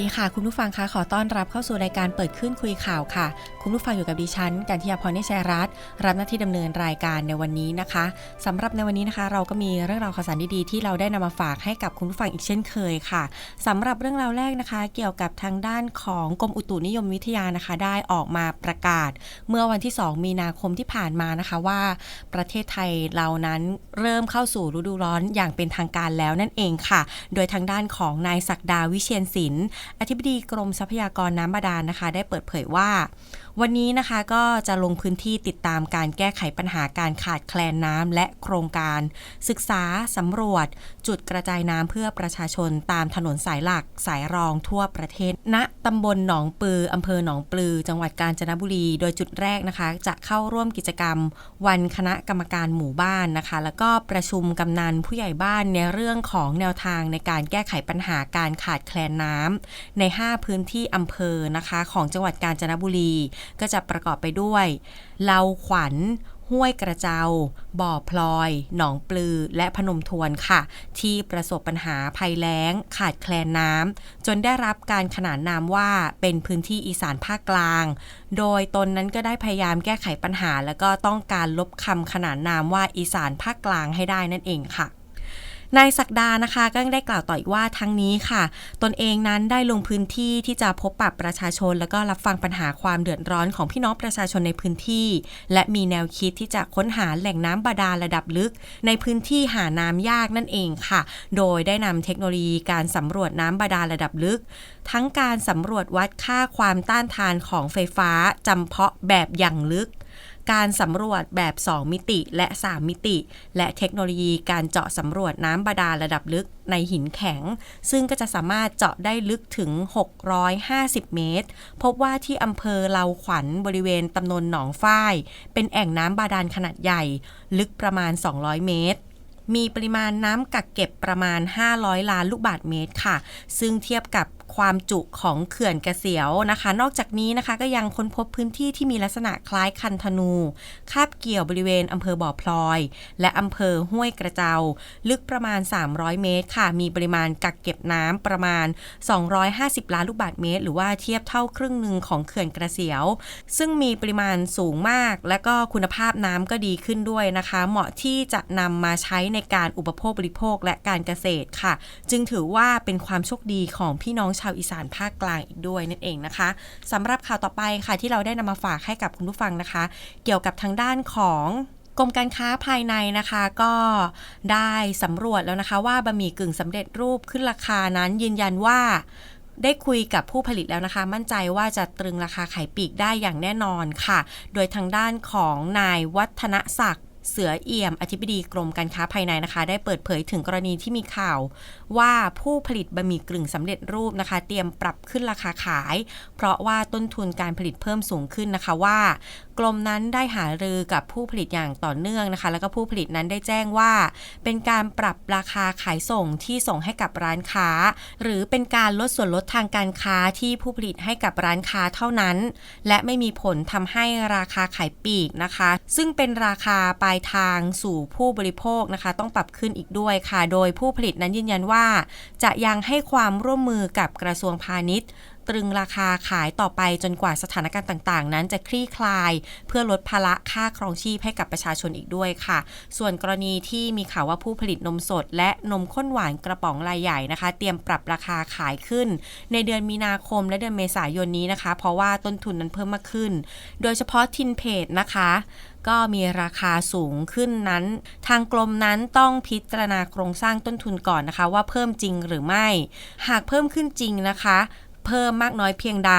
ดีค่ะ คุณผู้ฟังคะขอต้อนรับเข้าสู่รายการเปิดขึ้นคุยข่าวค่ะ คุณผู้ฟังอยู่กับดิฉันกันทิยาพรนิชัยรัตน์รับหน้าที่ดำเนินรายการในวันนี้นะคะสำหรับในวันนี้นะคะ เราก็มีเรื่องราวข่าวสารดีๆที่เราได้นำมาฝากให้กับคุณผู้ฟังอีกเช่นเคยค่ะสำหรับเรื่องราวแรกนะคะ เกี่ยวกับทางด้านของกรมอุตุนิยมวิทยานะคะ ได้ออกมาประกาศ เมื่อวันที่ 2 มีนาคมที่ผ่านมานะคะว่า ประเทศไทยเรานั้นเริ่มเข้าสู่ฤดูร้อนอย่างเป็นทางการแล้วนั่นเองค่ะ โดยทางด้านของนายศักดาวิเชียนศิลป์อธิบดีกรมทรัพยากรน้ำบาดาลนะคะ ได้เปิดเผยว่า วันนี้นะคะก็จะลงพื้นที่ติดตามการแก้ไขปัญหาการขาดแคลนน้ำและโครงการ ศึกษาสำรวจ จุดกระจายน้ำเพื่อประชาชนตามถนนสายหลักสายรองทั่วประเทศณตำบลหนองปืออำเภอหนองปลือ จังหวัดกาญจนบุรี โดยจุดแรกนะคะ จะเข้าร่วมกิจกรรม วันคณะกรรมการหมู่บ้านนะคะ แล้วก็ประชุมกำนันผู้ใหญ่บ้านในเรื่องของแนวทางในการแก้ไขปัญหาการขาดแคลนน้ำใน 5 พื้นที่อำเภอนะคะ ของจังหวัดกาญจนบุรีก็จะประกอบไปด้วยเลาขวัญห้วยกระเจา บ่อพลอย หนองปลือ และพนมทวนค่ะ ที่ประสบปัญหาภัยแล้ง ขาดแคลนน้ำ จนได้รับการขนานนามว่าเป็นพื้นที่อีสานภาคกลาง โดยตนนั้นก็ได้พยายามแก้ไขปัญหา แล้วก็ต้องการลบคำขนานนามว่าอีสานภาคกลางให้ได้นั่นเองค่ะ นายศักดานะคะก็ได้กล่าวต่ออีกว่าทั้งนี้ค่ะ ตนเองนั้นได้ลงพื้นที่ที่จะพบปะประชาชน แล้วก็รับฟังปัญหาความเดือดร้อนของพี่น้องประชาชนในพื้นที่ และมีแนวคิดที่จะค้นหาแหล่งน้ำบาดาลระดับลึก ในพื้นที่หาน้ำยากนั่นเองค่ะ โดยได้นำเทคโนโลยีการสำรวจน้ำบาดาลระดับลึก ทั้งการสำรวจวัดค่าความต้านทานของไฟฟ้าจำเพาะแบบอย่างลึก การสำรวจแบบ 2 มิติและ 3 มิติ และเทคโนโลยีการเจาะสำรวจน้ำบาดาลระดับลึกในหินแข็ง ซึ่งก็จะสามารถเจาะได้ลึกถึง 650 เมตร พบว่าที่อำเภอเลาขวัญบริเวณตำนนหนองฝ้าย เป็นแอ่งน้ำบาดาลขนาดใหญ่ ลึกประมาณ 200 เมตรมีปริมาณน้ำกักเก็บประมาณ 500 ล้านลูกบาศก์เมตรค่ะ ซึ่งเทียบกับ ความจุของเขื่อนกระเสียวนะคะ นอกจากนี้นะคะก็ยังค้นพบพื้นที่ที่มีลักษณะคล้ายคันธนู คาบเกี่ยวบริเวณอำเภอบ่อพลอย และอำเภอห้วยกระเจา ลึกประมาณ 300 เมตรค่ะ มีปริมาณกักเก็บน้ำประมาณ 250 ล้านลูกบาศก์เมตร หรือว่าเทียบเท่าครึ่งหนึ่งของเขื่อนกระเสียว ซึ่งมีปริมาณสูงมาก และก็คุณภาพน้ำก็ดีขึ้นด้วยนะคะ เหมาะที่จะนำมาใช้ในการอุปโภคบริโภคและการเกษตรค่ะ จึงถือว่าเป็นความโชคดีของพี่น้องชาวอีสานภาคกลางอีกด้วยนั่นเองนะคะสำหรับข่าวต่อไปค่ะที่เราได้นำมาฝากให้กับคุณผู้ฟังนะคะ เกี่ยวกับทางด้านของกรมการค้าภายในนะคะก็ได้สำรวจแล้วนะคะ ว่าบะหมี่กึ่งสำเร็จรูปขึ้นราคานั้นยืนยันว่าได้คุยกับผู้ผลิตแล้วนะคะ มั่นใจว่าจะตรึงราคาขายปีกได้อย่างแน่นอนค่ะ โดยทางด้านของนายวัฒนศักดิ์ เสือเอี่ยม อธิบดีกรมการค้าภายในนะคะ ได้เปิดเผยถึงกรณีที่มีข่าว ว่าผู้ผลิตบะหมี่กึ่งสำเร็จรูปนะคะ เตรียมปรับขึ้นราคาขาย เพราะว่าต้นทุนการผลิตเพิ่มสูงขึ้นนะคะว่า กรมนั้นได้หารือกับผู้ผลิตอย่างต่อเนื่องนะคะ แล้วก็ผู้ผลิตนั้นได้แจ้งว่า เป็นการปรับราคาขายส่งที่ส่งให้กับร้านค้า หรือเป็นการลดส่วนลดทางการค้าที่ผู้ผลิตให้กับร้านค้าเท่านั้น และไม่มีผลทำให้ราคาขายปีกนะคะ ซึ่งเป็นราคาไปายทางสู่ผู้บริโภคนะคะ ต้องปรับขึ้นอีกด้วยค่ะ โดยผู้ผลิตนั้นยืนยันว่า จะยังให้ความร่วมมือกับกระทรวงพาณิชย์ ตรึงราคาขายต่อไปจนกว่าสถานการณ์ต่าง ๆ นั้นจะคลี่คลาย เพื่อลดภาระค่าครองชีพให้กับประชาชนอีกด้วยค่ะ ส่วนกรณีที่มีข่าวว่าผู้ผลิตนมสด และนมข้นหวานกระป๋องรายใหญ่นะคะ เตรียมปรับราคาขายขึ้น ในเดือนมีนาคมและเดือนเมษายนนี้นะคะ เพราะว่าต้นทุนนั้นเพิ่มมากขึ้น โดยเฉพาะทินเพจนะคะก็มีราคาสูงขึ้นนั้น ทางกรมนั้นต้องพิจารณาโครงสร้างต้นทุนก่อนนะคะ ว่าเพิ่มจริงหรือไม่ หากเพิ่มขึ้นจริงนะคะ เพิ่มมากน้อยเพียงใด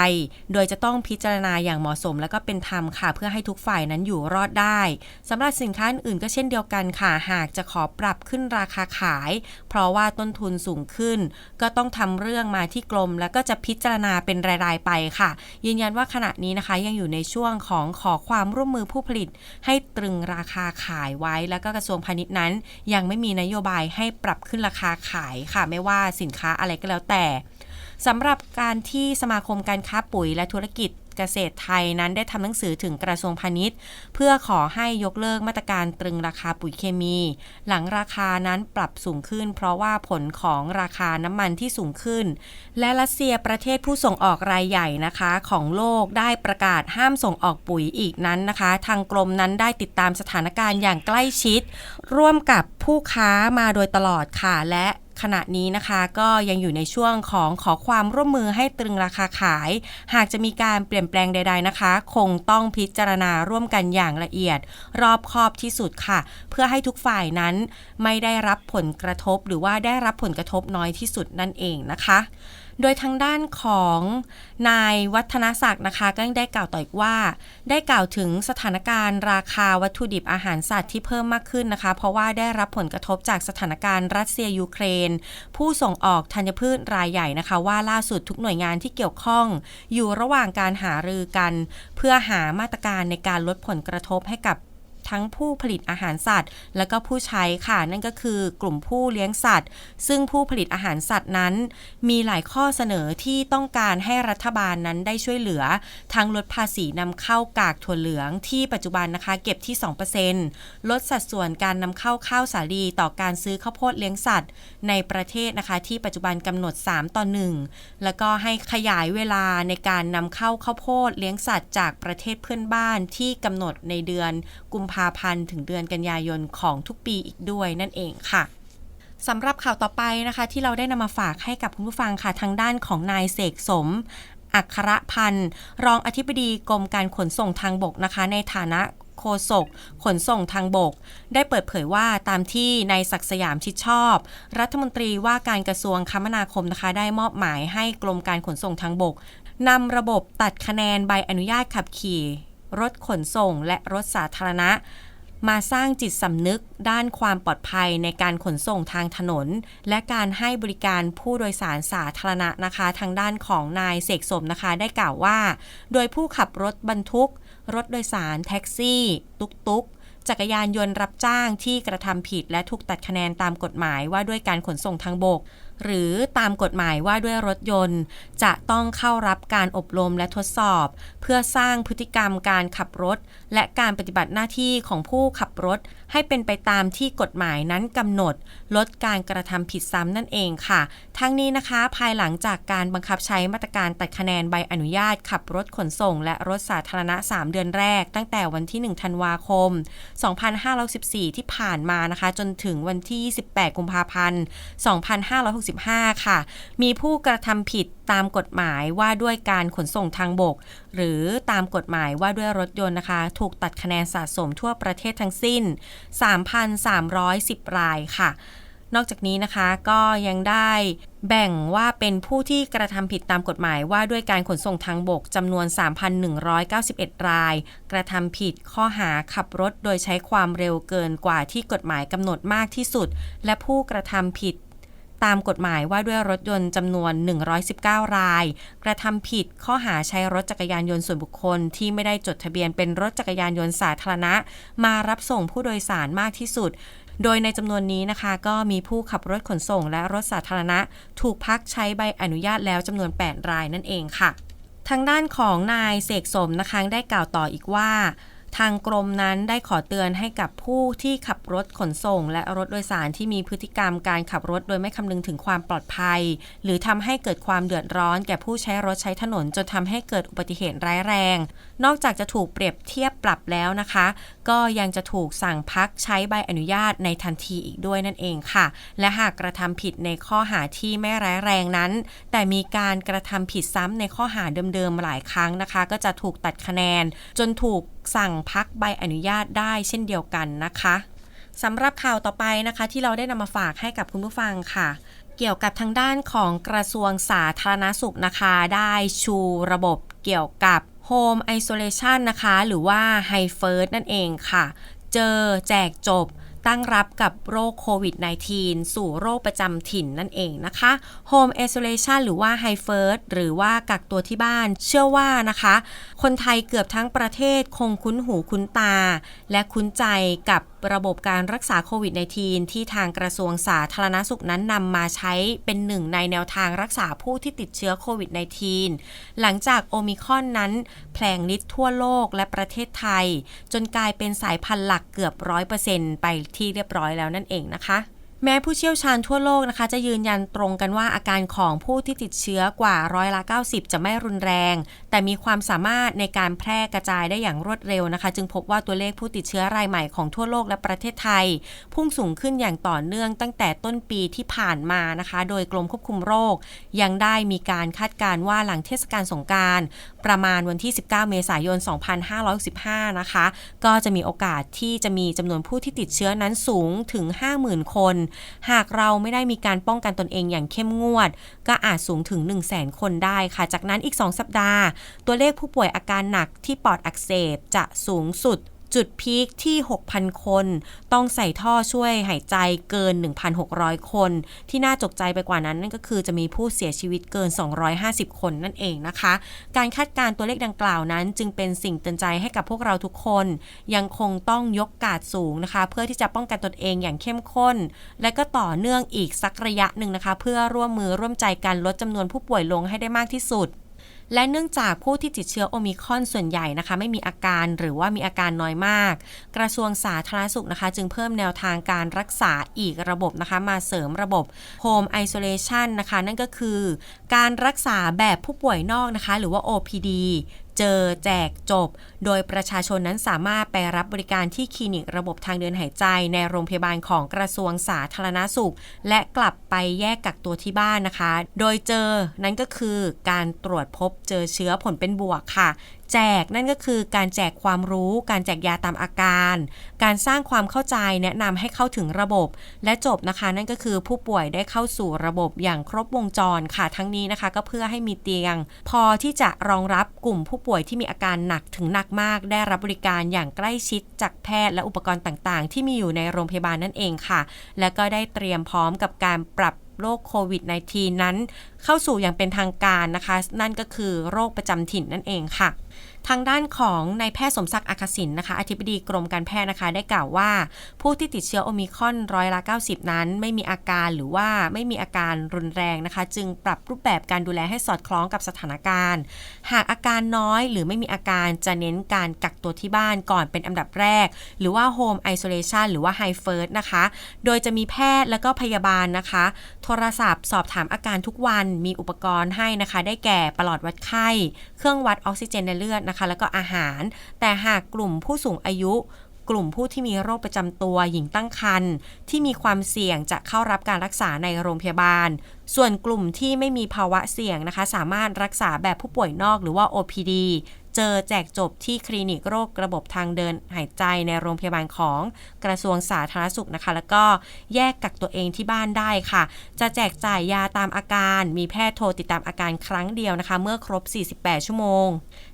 โดยจะต้องพิจารณาอย่างเหมาะสม และก็เป็นธรรมค่ะ เพื่อให้ทุกฝ่ายนั้นอยู่รอดได้สำหรับสินค้าอื่นก็เช่นเดียวกันค่ะ หากจะขอปรับขึ้นราคาขาย เพราะว่าต้นทุนสูงขึ้น ก็ต้องทำเรื่องมาที่กรม แล้วก็จะพิจารณาเป็นราย ๆ ไปค่ะ ยืนยันว่าขณะนี้นะคะยังอยู่ในช่วงของขอความร่วมมือผู้ผลิต ให้ตรึงราคาขายไว้ แล้วก็กระทรวงพาณิชย์นั้น ยังไม่มีนโยบายให้ปรับขึ้นราคาขายค่ะ ไม่ว่าสินค้าอะไรก็แล้วแต่ สำหรับการที่สมาคมการค้าปุ๋ยและธุรกิจเกษตรไทยนั้นได้ทำหนังสือถึงกระทรวงพาณิชย์ เพื่อขอให้ยกเลิกมาตรการตรึงราคาปุ๋ยเคมี หลังราคานั้นปรับสูงขึ้น เพราะว่าผลของราคาน้ำมันที่สูงขึ้น และรัสเซียประเทศผู้ส่งออกรายใหญ่นะคะ ของโลกได้ประกาศห้ามส่งออกปุ๋ยอีกนั้นนะคะ ทางกรมนั้นได้ติดตามสถานการณ์อย่างใกล้ชิด ร่วมกับผู้ค้ามาโดยตลอดค่ะและ ขณะนี้นะคะก็ยังอยู่ในช่วงของขอความร่วมมือให้ตรึงราคาขาย หากจะมีการเปลี่ยนแปลงใด ๆนะคะ คงต้องพิจารณาร่วมกันอย่างละเอียด รอบคอบที่สุดค่ะ เพื่อให้ทุกฝ่ายนั้นไม่ได้รับผลกระทบ หรือว่าได้รับผลกระทบน้อยที่สุดนั่นเองนะคะ โดยทางด้านของนายวัฒนศักดิ์นะคะ ก็ได้กล่าวต่ออีกว่า ได้กล่าวถึงสถานการณ์ราคาวัตถุดิบอาหารสัตว์ที่เพิ่มมากขึ้นนะคะ เพราะว่าได้รับผลกระทบจากสถานการณ์รัสเซียยูเครน ผู้ส่งออกธัญพืชรายใหญ่นะคะ ว่าล่าสุดทุกหน่วยงานที่เกี่ยวข้อง อยู่ระหว่างการหารือกัน เพื่อหามาตรการในการลดผลกระทบให้กับ ทั้งผู้ผลิตอาหารสัตว์ และก็ผู้ใช้ค่ะ นั่นก็คือกลุ่มผู้เลี้ยงสัตว์ ซึ่งผู้ผลิตอาหารสัตว์นั้น มีหลายข้อเสนอที่ต้องการให้รัฐบาลนั้นได้ช่วยเหลือ ทั้งลดภาษีนำเข้ากากถั่วเหลืองที่ปัจจุบันนะคะเก็บที่ 2%ลดสัดส่วนการนำเข้าข้าวสาลีต่อการซื้อข้าวโพดเลี้ยงสัตว์ ในประเทศนะคะ ที่ปัจจุบันกำหนด 3 ต่อ 1 แล้วก็ให้ขยายเวลาในการนำเข้าข้าวโพดเลี้ยงสัตว์จากประเทศเพื่อนบ้านที่กำหนดในเดือนกุมภาพันธ์ถึงเดือนกันยายนของทุกปีอีกด้วยนั่นเองค่ะสำหรับข่าวต่อไปนะคะ ที่เราได้นำมาฝากให้กับคุณผู้ฟังค่ะทางด้านของนายเสกสมอัครพันธ์รองอธิบดีกรมการขนส่งทางบกนะคะ ในฐานะโฆษกขนส่งทางบก ได้เปิดเผยว่าตามที่นายศักสยามชิดชอบ รัฐมนตรีว่าการกระทรวงคมนาคมนะคะ ได้มอบหมายให้กรมการขนส่งทางบกนำระบบตัดคะแนนใบอนุญาตขับขี่ รถขนส่งและรถสาธารณะ มาสร้างจิตสำนึกด้านความปลอดภัยในการขนส่งทางถนน และการให้บริการผู้โดยสารสาธารณะนะคะ ทางด้านของนายเสกสมนะคะได้กล่าวว่า โดยผู้ขับรถบรรทุก รถโดยสารแท็กซี่ ตุกตุกจักรยานยนต์รับจ้างที่กระทำผิดและถูกตัดคะแนนตามกฎหมายว่าด้วยการขนส่งทางบก หรือตามกฎหมายว่าด้วยรถยนต์ จะต้องเข้ารับการอบรมและทดสอบ เพื่อสร้างพฤติกรรมการขับรถ และการปฏิบัติหน้าที่ของผู้ขับรถ ให้เป็นไปตามที่กฎหมายนั้นกำหนด ลดการกระทำผิดซ้ำนั่นเองค่ะ ทั้งนี้นะคะ ภายหลังจากการบังคับใช้มาตรการตัดคะแนนใบอนุญาต ขับรถขนส่ง และรถสาธารณะ 3 เดือนแรก ตั้งแต่วันที่ 1 ธันวาคม 2514ที่ผ่านมานะคะ จนถึงวันที่ 28 กุมภาพันธ์2565ค่ะ มีผู้กระทำผิดตามกฎหมายว่าด้วยการขนส่งทางบก หรือตามกฎหมายว่าด้วยรถยนต์นะคะ ถูกตัดคะแนนสะสมทั่วประเทศทั้งสิ้น 3,310 รายค่ะนอกจากนี้นะคะก็ยังได้แบ่งว่าเป็นผู้ที่กระทำผิดตามกฎหมายว่าด้วยการขนส่งทางบกจำนวน 3,191 ราย กระทำผิดข้อหาขับรถโดยใช้ความเร็วเกินกว่าที่กฎหมายกำหนดมากที่สุด และผู้กระทำผิด ตามกฎหมายว่าด้วยรถยนต์จำนวน 119 ราย กระทำผิดข้อหาใช้รถจักรยานยนต์ส่วนบุคคล ที่ไม่ได้จดทะเบียนเป็นรถจักรยานยนต์สาธารณะ มารับส่งผู้โดยสารมากที่สุดโดยในจำนวนนี้นะคะก็มีผู้ขับรถขนส่งและรถสาธารณะ ถูกพักใช้ใบอนุญาตแล้วจำนวน 8 รายนั่นเองค่ะ ทางด้านของนายเสกสมนะคะได้กล่าวต่ออีกว่า ทางกรมนั้นได้ขอเตือนให้กับผู้ที่ขับรถขนส่ง และรถโดยสารที่มีพฤติกรรมการขับรถโดยไม่คำนึงถึงความปลอดภัย หรือทำให้เกิดความเดือดร้อนแก่ผู้ใช้รถใช้ถนนจนทำให้เกิดอุบัติเหตุร้ายแรง นอกจากจะถูกเปรียบเทียบปรับแล้วนะคะ ก็ยังจะถูกสั่งพักใช้ใบอนุญาตในทันทีอีกด้วยนั่นเองค่ะ และหากกระทำผิดในข้อหาที่ไม่ร้ายแรงนั้น แต่มีการกระทำผิดซ้ำในข้อหาเดิมๆหลายครั้งนะคะ ก็จะถูกตัดคะแนน จนถูก สั่งพักใบอนุญาตได้เช่นเดียวกันนะคะสำหรับข่าวต่อไปนะคะ ที่เราได้นำมาฝากให้กับคุณผู้ฟังค่ะ เกี่ยวกับทางด้านของกระทรวงสาธารณสุขนะคะ ได้ชูระบบเกี่ยวกับ Home Isolation นะคะ หรือว่า h i f i rst นั่นเองค่ะ เจอแจกจบ ตั้งรับกับโรคโควิด -19 สู่โรคประจำถิ่นนั่นเองนะคะ Home Isolation หรือว่า High First หรือว่ากักตัวที่บ้าน เชื่อว่านะคะ คนไทยเกือบทั้งประเทศคงคุ้นหูคุ้นตา และคุ้นใจกับระบบการรักษาโควิด -19 ที่ทางกระทรวงสาธารณสุขนั้นนำมาใช้เป็นหนึ่งในแนวทางรักษาผู้ที่ติดเชื้อโควิด -19 หลังจากโอมิคอนนั้นแผลงฤทธิ์ทั่วโลกและประเทศไทย จนกลายเป็นสายพันธุ์หลักเกือบร้อยเปอร์เซ็นต์ไปที่เรียบร้อยแล้วนั่นเองนะคะ แม้ผู้เชี่ยวชาญทั่วโลกนะคะ จะยืนยันตรงกันว่าอาการของผู้ที่ติดเชื้อกว่าร้อยละ 90 จะไม่รุนแรงแต่มีความสามารถในการแพร่กระจายได้อย่างรวดเร็วนะคะ จึงพบว่าตัวเลขผู้ติดเชื้อรายใหม่ของทั่วโลกและประเทศไทย พุ่งสูงขึ้นอย่างต่อเนื่องตั้งแต่ต้นปีที่ผ่านมานะคะ โดยกรมควบคุมโรค ยังได้มีการคาดการณ์ว่าหลังเทศกาลสงการประมาณวันที่ 19 เมษายน 2565 นะคะ ก็จะมีโอกาสที่จะมีจำนวนผู้ที่ติดเชื้อนั้นสูงถึง 50,000 คน หากเราไม่ได้มีการป้องกันตนเองอย่างเข้มงวด ก็อาจสูงถึง 100,000 คนได้ค่ะ จากนั้นอีก 2 สัปดาห์ตัวเลขผู้ป่วยอาการหนักที่ปอดอักเสบจะสูงสุดจุดพีคที่ 6,000 คน ต้องใส่ท่อช่วยหายใจเกิน 1,600 คน ที่น่าจกใจไปกว่านั้นนั่นก็คือจะมีผู้เสียชีวิตเกิน 250 คนนั่นเองนะคะ การคาดการตัวเลขดังกล่าวนั้น จึงเป็นสิ่งเตือนใจให้กับพวกเราทุกคน ยังคงต้องยกกาดสูงนะคะ เพื่อที่จะป้องกันตนเองอย่างเข้มข้น และก็ต่อเนื่องอีกสักระยะหนึ่งนะคะ เพื่อร่วมมือร่วมใจกันลดจำนวนผู้ป่วยลงให้ได้มากที่สุด และเนื่องจากผู้ที่ติดเชื้อโอมิคอนส่วนใหญ่นะคะ ไม่มีอาการหรือว่ามีอาการน้อยมาก กระทรวงสาธารณสุขนะคะ จึงเพิ่มแนวทางการรักษาอีกระบบนะคะ มาเสริมระบบ Home Isolation นะคะ นั่นก็คือ การรักษาแบบผู้ป่วยนอกนะคะ หรือว่า OPD เจอแจกจบ โดยประชาชนนั้นสามารถไปรับบริการที่คลินิกระบบทางเดินหายใจ ในโรงพยาบาลของกระทรวงสาธารณสุข และกลับไปแยกกักตัวที่บ้านนะคะ โดยเจอนั่นก็คือการตรวจพบเจอเชื้อผลเป็นบวกค่ะ แจกนั่นก็คือการแจกความรู้ การแจกยาตามอาการ การสร้างความเข้าใจแนะนำให้เข้าถึงระบบ และจบนะคะ นั่นก็คือผู้ป่วยได้เข้าสู่ระบบอย่างครบวงจรค่ะทั้งนี้นะคะ ก็เพื่อให้มีเตียง พอที่จะรองรับกลุ่มผู้ป่วยที่มีอาการหนักถึงหนักมาก ได้รับบริการอย่างใกล้ชิดจากแพทย์และอุปกรณ์ต่างๆ ที่มีอยู่ในโรงพยาบาลนั่นเองค่ะ และก็ได้เตรียมพร้อมกับการปรับโรคโควิด -19 นั้น เข้าสู่อย่างเป็นทางการนะคะ นั่นก็คือโรคประจำถิ่นนั่นเองค่ะ ทางด้านของนายแพทย์สมศักดิ์อักษิณนะคะ อธิบดีกรมการแพทย์นะคะ ได้กล่าวว่า ผู้ที่ติดเชื้อโอมิคอนร้อยละ 90 นั้น ไม่มีอาการหรือว่าไม่มีอาการรุนแรงนะคะ จึงปรับรูปแบบการดูแลให้สอดคล้องกับสถานการณ์ หากอาการน้อยหรือไม่มีอาการจะเน้นการกักตัวที่บ้านก่อนเป็นอันดับแรก หรือว่า Home Isolation หรือว่า High First นะคะ โดยจะมีแพทย์และก็พยาบาลนะคะ โทรศัพท์สอบถามอาการทุกวันมีอุปกรณ์ให้นะคะ ได้แก่ปลอดวัดไข้ เครื่องวัดออกซิเจนในเลือดนะคะ แล้วก็อาหาร แต่หากกลุ่มผู้สูงอายุ กลุ่มผู้ที่มีโรคประจำตัวหญิงตั้งครรภ์ที่มีความเสี่ยงจะเข้ารับการรักษาในโรงพยาบาล ส่วนกลุ่มที่ไม่มีภาวะเสี่ยงนะคะ สามารถรักษาแบบผู้ป่วยนอกหรือว่า OPD เจอแจกจบที่คลินิกโรคระบบทางเดินหายใจในโรงพยาบาลของกระทรวงสาธารณสุขนะคะ แล้วก็แยกกักตัวเองที่บ้านได้ค่ะ จะแจกจ่ายยาตามอาการ มีแพทย์โทรติดตามอาการครั้งเดียวนะคะ เมื่อครบ 48 ชั่วโมง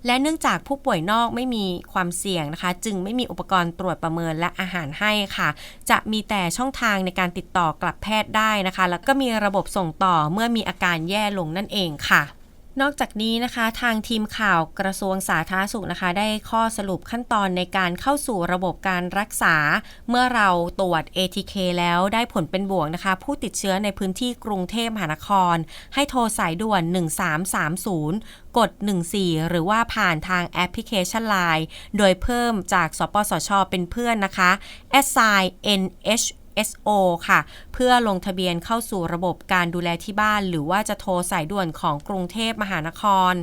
และเนื่องจากผู้ป่วยนอกไม่มีความเสี่ยงนะคะ จึงไม่มีอุปกรณ์ตรวจประเมินและอาหารให้ค่ะ จะมีแต่ช่องทางในการติดต่อกลับแพทย์ได้นะคะ แล้วก็มีระบบส่งต่อเมื่อมีอาการแย่ลงนั่นเองค่ะ นอกจากนี้นะคะทางทีมข่าวกระทรวงสาธารณสุขนะคะ ได้ข้อสรุปขั้นตอนในการเข้าสู่ระบบการรักษา เมื่อเราตรวจ ATK แล้วได้ผลเป็นบวกนะคะ ผู้ติดเชื้อในพื้นที่กรุงเทพมหานคร ให้โทรสายด่วน 1330 กด 14 หรือว่าผ่านทางแอปพลิเคชัน Line โดยเพิ่มจากสปสชเป็นเพื่อนนะคะ s i NH SO ค่ะ เพื่อลงทะเบียนเข้าสู่ระบบการดูแลที่บ้าน หรือว่าจะโทรสายด่วนของกรุงเทพมหานคร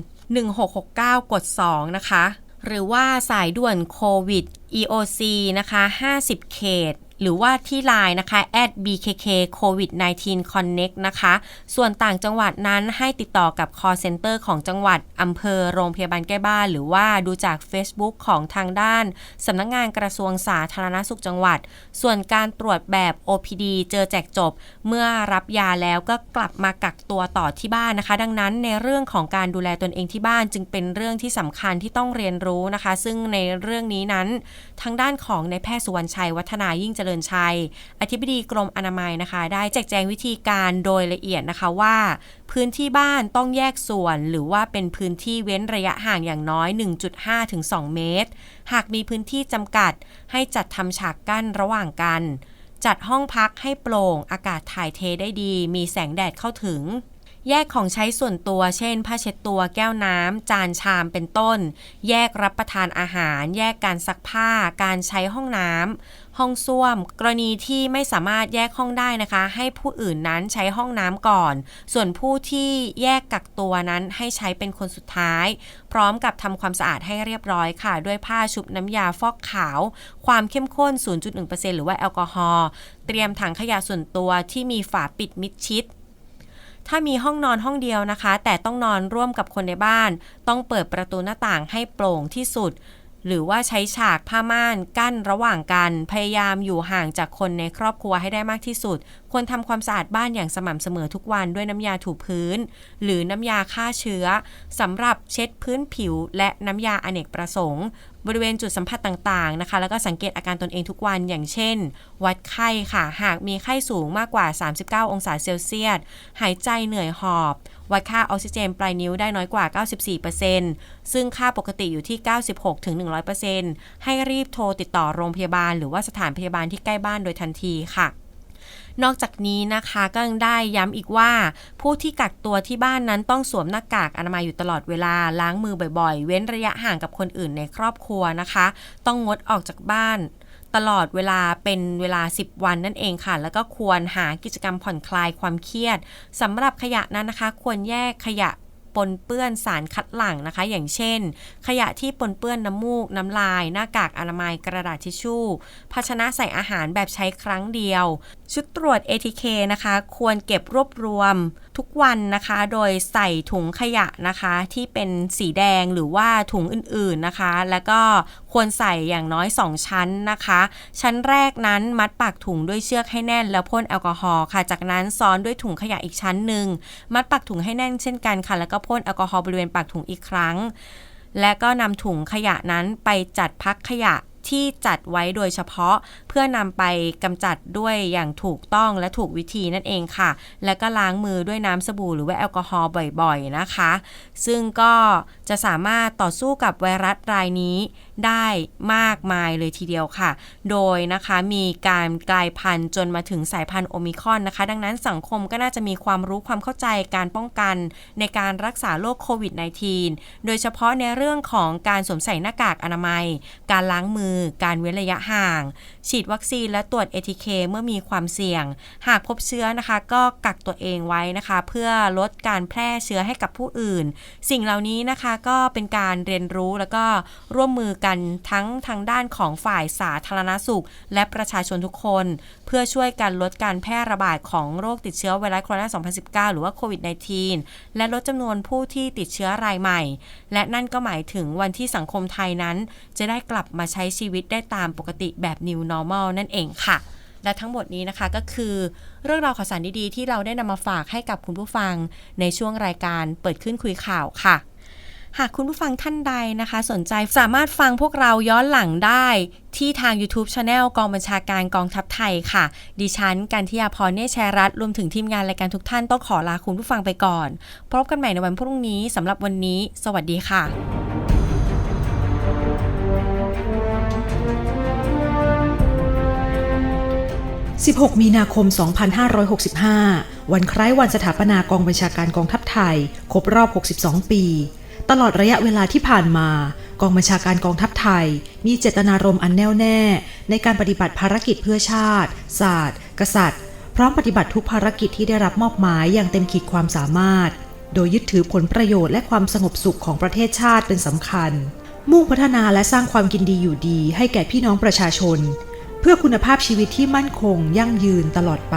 1669 กด 2 นะคะ หรือว่าสายด่วนโควิด EOC นะคะ 50 เขต หรือว่าที่ไลน์นะคะ @bkk covid 19 connect นะคะ ส่วนต่างจังหวัดนั้นให้ติดต่อกับ call center ของจังหวัดอำเภอโรงพยาบาลใกล้บ้าน หรือว่าดูจาก Facebook ของทางด้านสำนักงงานกระทรวงสาธารณสุขจังหวัด ส่วนการตรวจแบบ OPD เจอแจกจบ เมื่อรับยาแล้วก็กลับมากักตัวต่อที่บ้านนะคะ ดังนั้นในเรื่องของการดูแลตนเองที่บ้านจึงเป็นเรื่องที่สำคัญที่ต้องเรียนรู้นะคะ ซึ่งในเรื่องนี้นั้น ทางด้านของนายแพทย์สุวรรณชัยวัฒนายิ่งเจริญริญชัย อธิบดีกรมอนามัยนะคะ ได้แจกแจงวิธีการโดยละเอียดนะคะว่า พื้นที่บ้านต้องแยกส่วน หรือว่าเป็นพื้นที่เว้นระยะห่างอย่างน้อย 1.5ถึง2เมตร หากมีพื้นที่จำกัด ให้จัดทำฉากกั้นระหว่างกัน จัดห้องพักให้โปร่ง อากาศถ่ายเทได้ดี มีแสงแดดเข้าถึงแยกของใช้ส่วนตัว เช่น ผ้าเช็ดตัว แก้วน้ำ จานชาม เป็นต้น แยกรับประทานอาหาร แยกการซักผ้า การใช้ห้องน้ำ ห้องส้วม กรณีที่ไม่สามารถแยกห้องได้นะคะ ให้ผู้อื่นนั้นใช้ห้องน้ำก่อน ส่วนผู้ที่แยกกักตัวนั้นให้ใช้เป็นคนสุดท้าย พร้อมกับทำความสะอาดให้เรียบร้อยค่ะ ด้วยผ้าชุบน้ำยาฟอกขาว ความเข้มข้น 0.1%หรือว่าแอลกอฮอล์เตรียมถังขยะส่วนตัวที่มีฝาปิดมิดชิดถ้ามีห้องนอนห้องเดียวนะคะ แต่ต้องนอนร่วมกับคนในบ้าน ต้องเปิดประตูหน้าต่างให้โปร่งที่สุด หรือว่าใช้ฉากผ้าม่านกั้นระหว่างกัน พยายามอยู่ห่างจากคนในครอบครัวให้ได้มากที่สุด ควรทำความสะอาดบ้านอย่างสม่ำเสมอทุกวันด้วยน้ำยาถูพื้น หรือน้ำยาฆ่าเชื้อสำหรับเช็ดพื้นผิวและน้ำยาอเนกประสงค์ บริเวณจุดสัมผัสต่างๆนะคะ แล้วก็สังเกตอาการตนเองทุกวันอย่างเช่น วัดไข้ค่ะ หากมีไข้สูงมากกว่า 39 องศาเซลเซียส หายใจเหนื่อยหอบ วัดค่าออกซิเจนปลายนิ้วได้น้อยกว่า 94%ซึ่งค่าปกติอยู่ที่ 96-100%ให้รีบโทรติดต่อโรงพยาบาล หรือว่าสถานพยาบาลที่ใกล้บ้านโดยทันทีค่ะ นอกจากนี้นะคะก็ยังได้ย้ำอีกว่า ผู้ที่กักตัวที่บ้านนั้นต้องสวมหน้ากากอนามัยอยู่ตลอดเวลาล้างมือบ่อยๆ เว้นระยะห่างกับคนอื่นในครอบครัวนะคะ ต้องงดออกจากบ้านตลอดเวลาเป็นเวลา 10 วันนั่นเองค่ะ แล้วก็ควรหากิจกรรมผ่อนคลายความเครียดสำหรับขยะนั้นนะคะ ควรแยกขยะปนเปื้อนสารคัดหลั่งนะคะ อย่างเช่น ขยะที่ปนเปื้อนน้ำมูก น้ำลาย หน้ากากอนามัยกระดาษทิชชู่ ภาชนะใส่อาหารแบบใช้ครั้งเดียว ชุดตรวจ ATK นะคะ ควรเก็บรวบรวมทุกวันนะคะ โดยใส่ถุงขยะนะคะ ที่เป็นสีแดงหรือว่าถุงอื่นๆนะคะ แล้วก็ควรใส่อย่างน้อย 2 ชั้นนะคะ ชั้นแรกนั้นมัดปากถุงด้วยเชือกให้แน่นแล้วพ่นแอลกอฮอล์ค่ะ จากนั้นซ้อนด้วยถุงขยะอีกชั้นหนึ่งมัดปากถุงให้แน่นเช่นกันค่ะ แล้วก็พ่นแอลกอฮอล์บริเวณปากถุงอีกครั้งและก็นำถุงขยะนั้นไปจัดพักขยะ ที่จัดไว้โดยเฉพาะเพื่อนำไปกำจัดด้วยอย่างถูกต้องและถูกวิธีนั่นเองค่ะ และก็ล้างมือด้วยน้ำสบู่หรือว่าแอลกอฮอล์บ่อยๆนะคะ ซึ่งก็ จะสามารถต่อสู้กับไวรัสรายนี้ได้มากมายเลยทีเดียวค่ะ โดยนะคะมีการกลายพันธุ์จนมาถึงสายพันธุ์โอมิคอนนะคะ ดังนั้นสังคมก็น่าจะมีความรู้ความเข้าใจการป้องกันในการรักษาโรคโควิด -19 โดยเฉพาะในเรื่องของการสวมใส่หน้ากากอนามัย การล้างมือ การเว้นระยะห่าง ฉีดวัคซีนและตรวจ ATK เมื่อมีความเสี่ยง หากพบเชื้อนะคะก็กักตัวเองไว้นะคะ เพื่อลดการแพร่เชื้อให้กับผู้อื่น สิ่งเหล่านี้นะคะก็เป็นการเรียนรู้แล้วก็ร่วมมือกันทั้งทางด้านของฝ่ายสาธารณสุข และประชาชนทุกคน เพื่อช่วยกันลดการแพร่ระบาดของโรคติดเชื้อไวรัสโคโรนา2019 หรือว่าโควิด -19 และลดจำนวนผู้ที่ติดเชื้อรายใหม่ และนั่นก็หมายถึงวันที่สังคมไทยนั้น จะได้กลับมาใช้ชีวิตได้ตามปกติแบบ New Normal นั่นเองค่ะและทั้งหมดนี้นะคะก็คือเรื่องราวข่าวสารดีๆ ที่เราได้นำมาฝากให้กับคุณผู้ฟัง ในช่วงรายการเปิดขึ้นคุยข่าวค่ะ หากคุณผู้ฟังท่านใดนะคะ สนใจสามารถฟังพวกเราย้อนหลังได้ที่ทาง YouTube Channel กองบัญชาการกองทัพไทยค่ะ ดิฉันการทิยาพรเนชแชรัตน์รวมถึงทีมงานรายการทุกท่านต้องขอลาคุณผู้ฟังไปก่อน พบกันใหม่ในวันพรุ่งนี้สำหรับวันนี้ สวัสดีค่ะ16 มีนาคม 2565 วันคล้ายวันสถาปนากองบัญชาการกองทัพไทย ครบรอบ 62 ปี ตลอดระยะเวลาที่ผ่านมากองบัญชาการกองทัพไทย มีเจตนารมณ์อันแน่วแน่ ในการปฏิบัติภารกิจเพื่อชาติ ศาสตร์ กษัตริย์ พร้อมปฏิบัติทุกภารกิจที่ได้รับมอบหมายอย่างเต็มขีดความสามารถ โดยยึดถือผลประโยชน์และความสงบสุขของประเทศชาติเป็นสำคัญ มุ่งพัฒนาและสร้างความกินดีอยู่ดี ให้แก่พี่น้องประชาชน เพื่อคุณภาพชีวิตที่มั่นคง ยั่งยืนตลอดไป